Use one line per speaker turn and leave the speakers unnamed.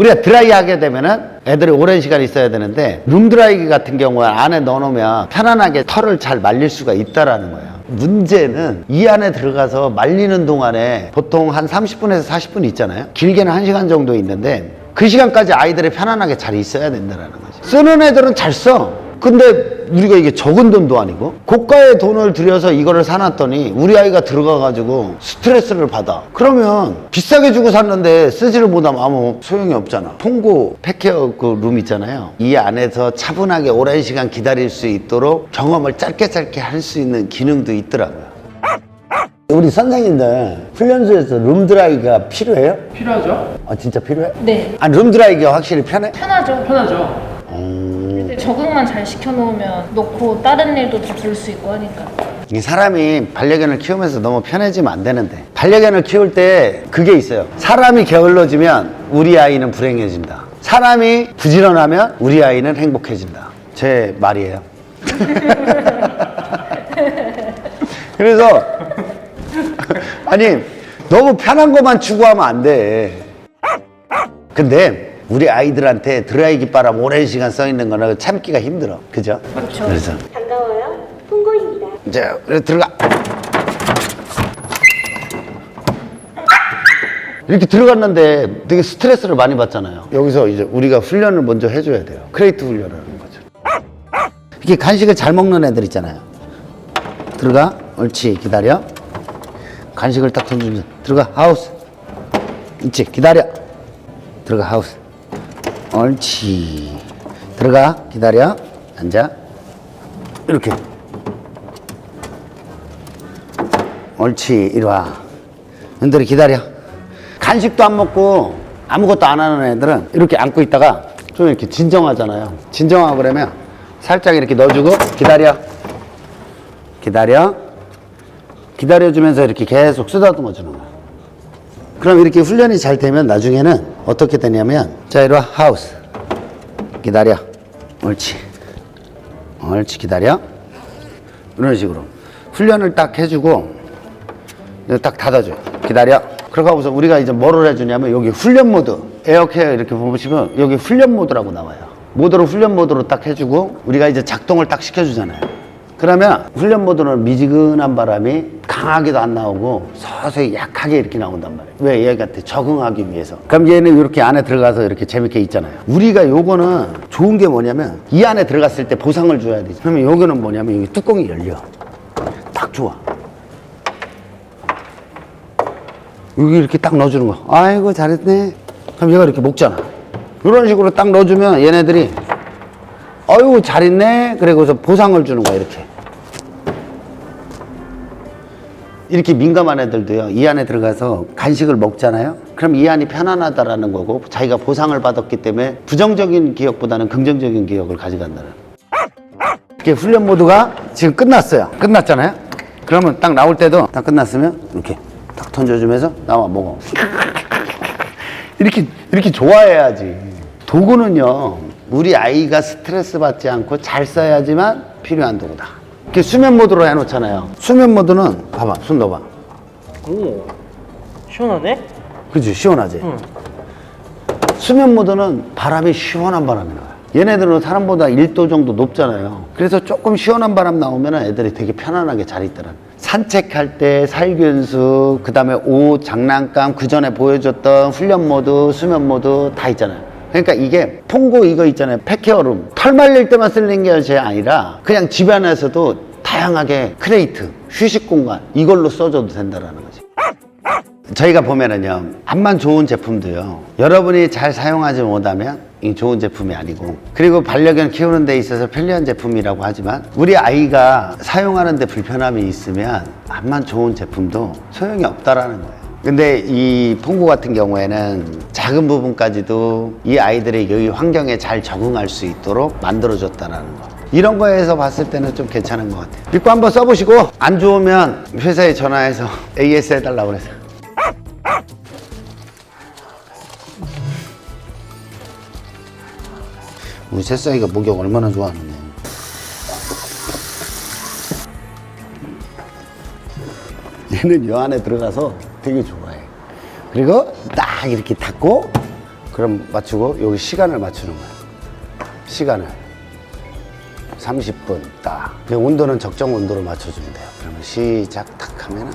우리가 드라이 하게 되면은 애들이 오랜 시간 있어야 되는데 룸드라이기 같은 경우는 안에 넣어놓으면 편안하게 털을 잘 말릴 수가 있다라는 거예요. 문제는 이 안에 들어가서 말리는 동안에 보통 한 30분에서 40분 있잖아요. 길게는 1시간 정도 있는데 그 시간까지 아이들이 편안하게 잘 있어야 된다라는 거지. 쓰는 애들은 잘 써. 근데 우리가 이게 적은 돈도 아니고 고가의 돈을 들여서 이거를 사놨더니 우리 아이가 들어가가지고 스트레스를 받아. 그러면 비싸게 주고 샀는데 쓰지를 못하면 아무 소용이 없잖아. 통고 팩케어 그 룸 있잖아요. 이 안에서 차분하게 오랜 시간 기다릴 수 있도록 경험을 짧게 짧게 할 수 있는 기능도 있더라고요. 우리 선생님들 훈련소에서 룸드라이가 필요해요?
필요하죠?
아 진짜 필요해?
네,
아 룸드라이기가 확실히 편해?
편하죠.
편하죠.
근데 적응만 잘 시켜놓으면 놓고 다른 일도 다 볼 수 있고 하니까.
이 사람이 반려견을 키우면서 너무 편해지면 안 되는데 반려견을 키울 때 그게 있어요. 사람이 게을러지면 우리 아이는 불행해진다. 사람이 부지런하면 우리 아이는 행복해진다. 제 말이에요. 그래서 아니 너무 편한 것만 추구하면 안 돼. 근데 우리 아이들한테 드라이기 바람 오랜 시간 써 있는 거는 참기가 힘들어 그죠?
그렇죠.
그래서
반가워요. 통고입니다.
이제 그래 들어가. 이렇게 들어갔는데 되게 스트레스를 많이 받잖아요. 여기서 이제 우리가 훈련을 먼저 해줘야 돼요. 크레이트 훈련을 하는 거죠. 이렇게 간식을 잘 먹는 애들 있잖아요. 들어가. 옳지. 기다려. 간식을 딱 던지면 들어가. 하우스. 있지. 기다려. 들어가. 하우스. 옳지. 들어가. 기다려. 앉아. 이렇게. 옳지 이리 와 너희들이 기다려 간식도 안 먹고 아무것도 안 하는 애들은 이렇게 안고 있다가 좀 이렇게 진정하잖아요 진정하고 그러면 살짝 이렇게 넣어주고 기다려 기다려 기다려주면서 이렇게 계속 쓰다듬어 주는 거야 그럼 이렇게 훈련이 잘 되면 나중에는 어떻게 되냐면 자 이리 와 하우스 기다려 옳지 옳지 기다려 이런 식으로 훈련을 딱 해주고 딱 닫아줘요. 기다려. 그러고 하고서 우리가 이제 뭐를 해주냐면 여기 훈련 모드, 에어케어 이렇게 보시면 여기 훈련 모드라고 나와요. 모드로 훈련 모드로 딱 해주고 우리가 이제 작동을 딱 시켜주잖아요. 그러면 훈련 모드는 미지근한 바람이 강하게도 안 나오고 서서히 약하게 이렇게 나온단 말이에요. 왜 얘한테 적응하기 위해서. 그럼 얘는 이렇게 안에 들어가서 이렇게 재밌게 있잖아요. 우리가 요거는 좋은 게 뭐냐면 이 안에 들어갔을 때 보상을 줘야 되지. 그러면 요거는 뭐냐면 여기 뚜껑이 열려. 딱 좋아. 여기 이렇게 딱 넣어주는 거. 아이고, 잘했네. 그럼 얘가 이렇게 먹잖아. 이런 식으로 딱 넣어주면 얘네들이, 아이고, 잘했네. 그리고서 보상을 주는 거야, 이렇게. 이렇게 민감한 애들도요, 이 안에 들어가서 간식을 먹잖아요? 그럼 이 안이 편안하다라는 거고, 자기가 보상을 받았기 때문에 부정적인 기억보다는 긍정적인 기억을 가져간다는. 이렇게 훈련 모드가 지금 끝났어요. 끝났잖아요? 그러면 딱 나올 때도 딱 끝났으면 이렇게 딱 던져주면서 나와 먹어. 이렇게, 이렇게 좋아해야지. 도구는요, 우리 아이가 스트레스 받지 않고 잘 써야지만 필요한 도구다. 이렇게 수면 모드로 해놓잖아요. 수면 모드는, 봐봐, 손 넣어봐.
오, 시원하네?
그지 시원하지? 수면 모드는 바람이 시원한 바람이 나와요. 얘네들은 사람보다 1도 정도 높잖아요. 그래서 조금 시원한 바람 나오면 애들이 되게 편안하게 잘 있더라. 산책할 때 살균수, 그 다음에 옷, 장난감, 그 전에 보여줬던 훈련 모드, 수면 모드 다 있잖아요. 그러니까 이게 퐁고 이거 있잖아요. 팩케어룸. 털 말릴 때만 쓰는 게 아니라 그냥 집 안에서도 다양하게 크레이트, 휴식 공간 이걸로 써줘도 된다라는 거지. 저희가 보면은요, 암만 좋은 제품도요, 여러분이 잘 사용하지 못하면 이 좋은 제품이 아니고, 그리고 반려견 키우는 데 있어서 편리한 제품이라고 하지만, 우리 아이가 사용하는 데 불편함이 있으면, 암만 좋은 제품도 소용이 없다라는 거예요. 근데 이 퐁고 같은 경우에는 작은 부분까지도 이 아이들이 여기 환경에 잘 적응할 수 있도록 만들어줬다라는 거. 이런 거에서 봤을 때는 좀 괜찮은 것 같아요. 믿고 한번 써보시고, 안 좋으면 회사에 전화해서 AS 해달라고 그래서. 우리 새싹이가 목욕 얼마나 좋아하는데. 얘는 여 안에 들어가서 되게 좋아해. 그리고 딱 이렇게 닫고, 그럼 맞추고 여기 시간을 맞추는 거야. 시간을. 30분 딱. 그 온도는 적정 온도로 맞춰주면 돼요. 그러면 시작 탁 하면은